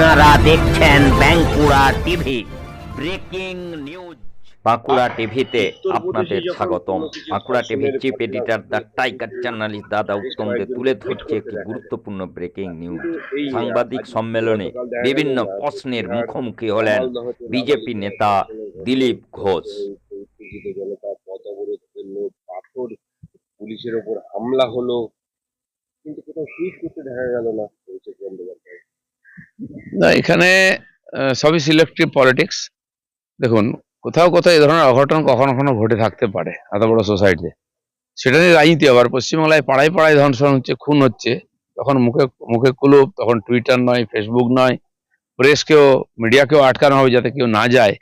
আপনারা দেখছেন Bankura TV breaking news. Bankura টিভিতে আপনাদের স্বাগতম। বাঁকুড়া টিভির chief editor the tiger journalist দাদা উত্তম দে তুলে ধরছে একটি গুরুত্বপূর্ণ ব্রেকিং নিউজ। সাংবাদিক সম্মেলনে বিভিন্ন প্রশ্নের মুখোমুখি হলেন বিজেপি নেতা দিলীপ ঘোষ। উত্তেজিত জনতা পথ অবরোধ করল পাথর পুলিশের ওপর হামলা হলো। কিন্তু কোথাও সুইচ করতে দেখা গেল না। না, এখানে সবই সিলেক্টিভ পলিটিক্স দেখুন, কোথাও কোথাও এই ধরনের অঘটন কখনো কখনো ঘটে থাকতে পারে, এত বড় সোসাইটিতে সেটা নিয়ে রাজনীতি আবার, পশ্চিমবাংলায় পাড়ায় পাড়ায় ধর্ষণ হচ্ছে, খুন হচ্ছে। তখন মুখে মুখে কুলুপ, তখন টুইটার নয় ফেসবুক নয়। প্রেসকেও মিডিয়াকেও আটকানো হবে যাতে কেউ না যায়।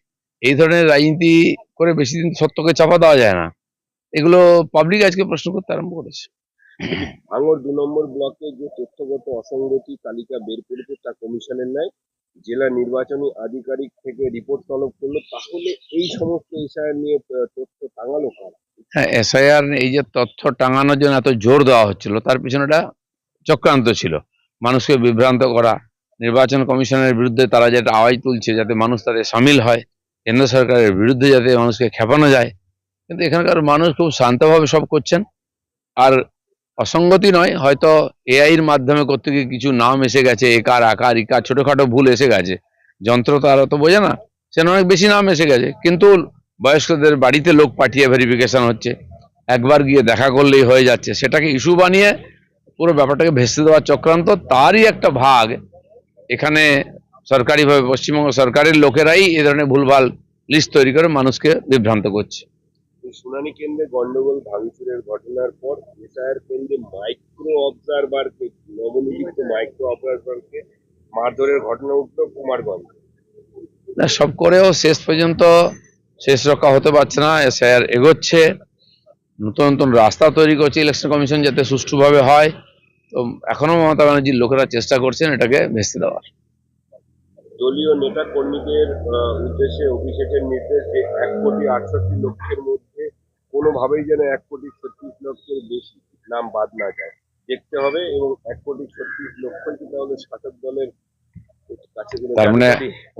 এই ধরনের রাজনীতি করে বেশি দিন সত্যকে চাপা দেওয়া যায় না। এগুলো পাবলিক আজকে প্রশ্ন করতে আরম্ভ করেছে। ভাঙর দু নম্বর ব্লকে যে তথ্যগত অসঙ্গতি তালিকা বের করেছে তা কমিশনের নাই জেলা নির্বাচনী আধিকারিক থেকে রিপোর্ট তলব করল, তাহলে এই সমস্ত বিষয় নিয়ে তথ্য টাঙালো হ্যাঁ এসআইআর এই যে তথ্য টাঙানোর জন্য এত জোর দেওয়া হচ্ছিল, তার পিছনে একটা চক্রান্ত ছিল। মানুষকে বিভ্রান্ত করা, নির্বাচন কমিশনের বিরুদ্ধে তারা যেটা আওয়াজ তুলছে যাতে মানুষ তাদের সামিল হয়, কেন্দ্র সরকারের বিরুদ্ধে যাতে মানুষকে খেপানো যায়। কিন্তু এখানকার মানুষ খুব শান্তভাবে সব করছেন। আর অসঙ্গতি নয়, হয়তো এআইয়ের মাধ্যমে করতে গিয়ে কিছু নাম এসে গেছে একার আকার ইকার ছোটোখাটো ভুল এসে গেছে। যন্ত্র তো আর অত বোঝে না, সেখানে অনেক বেশি নাম এসে গেছে। কিন্তু বয়স্কদের বাড়িতে লোক পাঠিয়ে ভেরিফিকেশন হচ্ছে, একবার গিয়ে দেখা করলেই হয়ে যাচ্ছে। সেটাকে ইস্যু বানিয়ে পুরো ব্যাপারটাকে ভেস্তে দেওয়ার চক্রান্ত, তারই একটা ভাগ এখানে সরকারিভাবে, পশ্চিমবঙ্গ সরকারের লোকেরাই এ ধরনের ভুলভাল লিস্ট তৈরি করে মানুষকে বিভ্রান্ত করছে। শুনানি কেন্দ্রে গন্ডগোল ভাঙচুরের ঘটনার পর এসআইআর কেন্দ্রে মাইক্রো অবজারভারকে নবনিযুক্ত মাইক্রো অবজারভারকে মারধরের ঘটনা উঠল কুমারগঞ্জ। না সব করেও শেষ পর্যন্ত শেষ রক্ষা হতে পারছে না এসআইআর এগোচ্ছে। নতুন নতুন রাস্তা তৈরি করছে ইলেকশন কমিশন যাতে সুষ্ঠুভাবে হয়। তো এখনও মমতা ব্যানার্জির লোকেরা চেষ্টা করছেন এটাকে ভেস্তে দেওয়ার। দলীয় নেতা কর্মীদের উদ্দেশ্যে অভিষেকের নির্দেশ যে এক কোটি আটষট্টি লক্ষের মধ্যে কোনোভাবেই যেন এক কোটি ছত্রিশ লক্ষের বেশি নাম বাদ না যায়। দেখতে হবে এবং এক কোটি ছত্রিশ লক্ষ কি তাহলে শাসক দলের তার মানে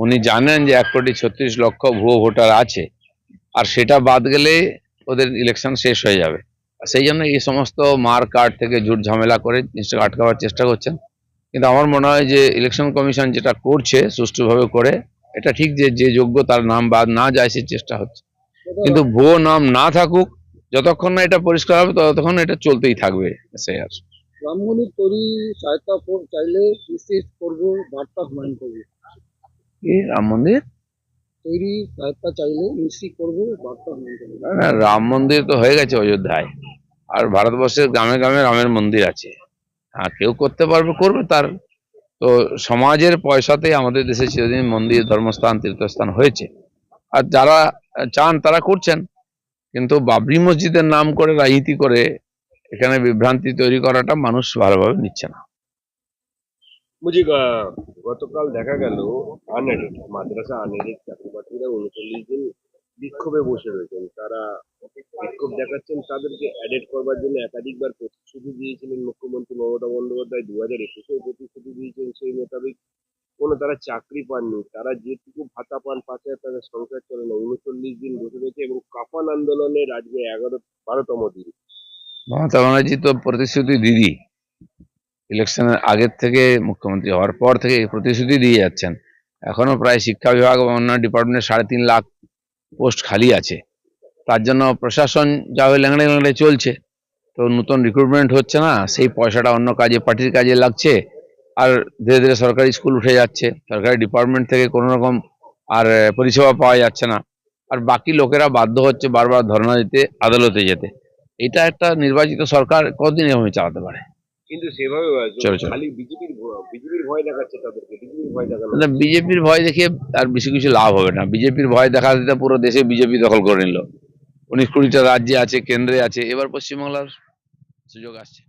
উনি জানেন যে এক কোটি ছত্রিশ লক্ষ ভুয়ো ভোটার আছে। আর সেটা বাদ গেলে ওদের ইলেকশন শেষ হয়ে যাবে। আর সেই জন্য এই সমস্ত মার কার্ড থেকে ঝুট ঝামেলা করে জিনিসটাকে আটকাবার চেষ্টা করছেন। কিন্তু আমার মনে হয় যে ইলেকশন কমিশন যেটা করছে সুষ্ঠুভাবে করে এটা ঠিক যে যে যোগ্য তার নাম বাদ না যায় সে চেষ্টা হচ্ছে। কিন্তু ভুয়ো নাম না থাকুক যতক্ষণ না এটা পরিষ্কার হবে ততক্ষণ এটা চলতেই থাকবে এসআইআর তৈরি সহায়তা চাইলে নিশ্চিত করব হুমায়ুন রাম মন্দির তৈরি সহায়তা চাইলে নিশ্চিত করব বার্তা হুমায়ুন করব। না, না, রাম মন্দির তো হয়ে গেছে অযোধ্যায়। আর ভারতবর্ষের গ্রামে গ্রামে রামের মন্দির আছে। হ্যাঁ কেউ করতে পারবে করবে তার। তো সমাজের পয়সাতেই আমাদের দেশে চিরদিন মন্দির ধর্মস্থান তীর্থস্থান হয়েছে। আর যারা চান তারা করছেন। কিন্তু বাবরি মসজিদের নাম করে রাজনীতি করে এখানে বিভ্রান্তি তৈরি করাটা মানুষ ভালোভাবে নিচ্ছে না। আহ, গতকাল দেখা গেল মাদ্রাসা আনএডেড বাকরিরা উনচল্লিশ দিন বিক্ষোভে বসে রয়েছেন। তারা বিক্ষোভ দেখাচ্ছেন তাদেরকে অ্যাডেড করবার জন্য একাধিকবার প্রতিশ্রুতি দিয়েছিলেন মুখ্যমন্ত্রী মমতা বন্দ্যোপাধ্যায়। দু হাজার একুশেও প্রতিশ্রুতি দিয়েছেন সেই মোতাবেক কোনো তারা চাকরি পাননি, তারা যেটুকু ভাতা পান পাঁচ হাজার টাকা সংসার চলে না, উনচল্লিশ দিন বসে রয়েছে এবং কাফান আন্দোলনের আজকে এগারো, বারোতম দিন। মমতা ব্যানার্জি তো প্রতিশ্রুতি দিদি। ইলেকশনের আগের থেকে মুখ্যমন্ত্রী হওয়ার পর থেকে প্রতিশ্রুতি দিয়ে যাচ্ছেন। এখনও প্রায় শিক্ষা বিভাগ এবং অন্যান্য ডিপার্টমেন্টে সাড়ে তিন লাখ পোস্ট খালি আছে। তার জন্য প্রশাসন যা হয়ে ল্যাংড়ে ল্যাংড়ে চলছে। তো নতুন রিক্রুটমেন্ট হচ্ছে না, সেই পয়সাটা অন্য কাজে, পার্টির কাজে লাগছে। আর ধীরে ধীরে সরকারি স্কুল উঠে যাচ্ছে। সরকারি ডিপার্টমেন্ট থেকে কোনো রকম আর পরিষেবা পাওয়া যাচ্ছে না। আর বাকি লোকেরা বাধ্য হচ্ছে বারবার ধর্ণা দিতে আদালতে যেতে। এটা একটা নির্বাচিত সরকার কতদিন এভাবে চালাতে পারে? কিন্তু সেভাবে। খালি বিজেপির বিজেপির ভয় দেখাচ্ছে তাদেরকে। বিজেপির ভয় দেখানো মানে বিজেপির ভয় দেখিয়ে আর বেশি কিছু লাভ হবে না। বিজেপির ভয় দেখা দিতে পুরো দেশে বিজেপি দখল করে নিল। উনিশ কুড়িটা রাজ্যে আছে কেন্দ্রে আছে। এবার পশ্চিমবাংলার সুযোগ আসছে।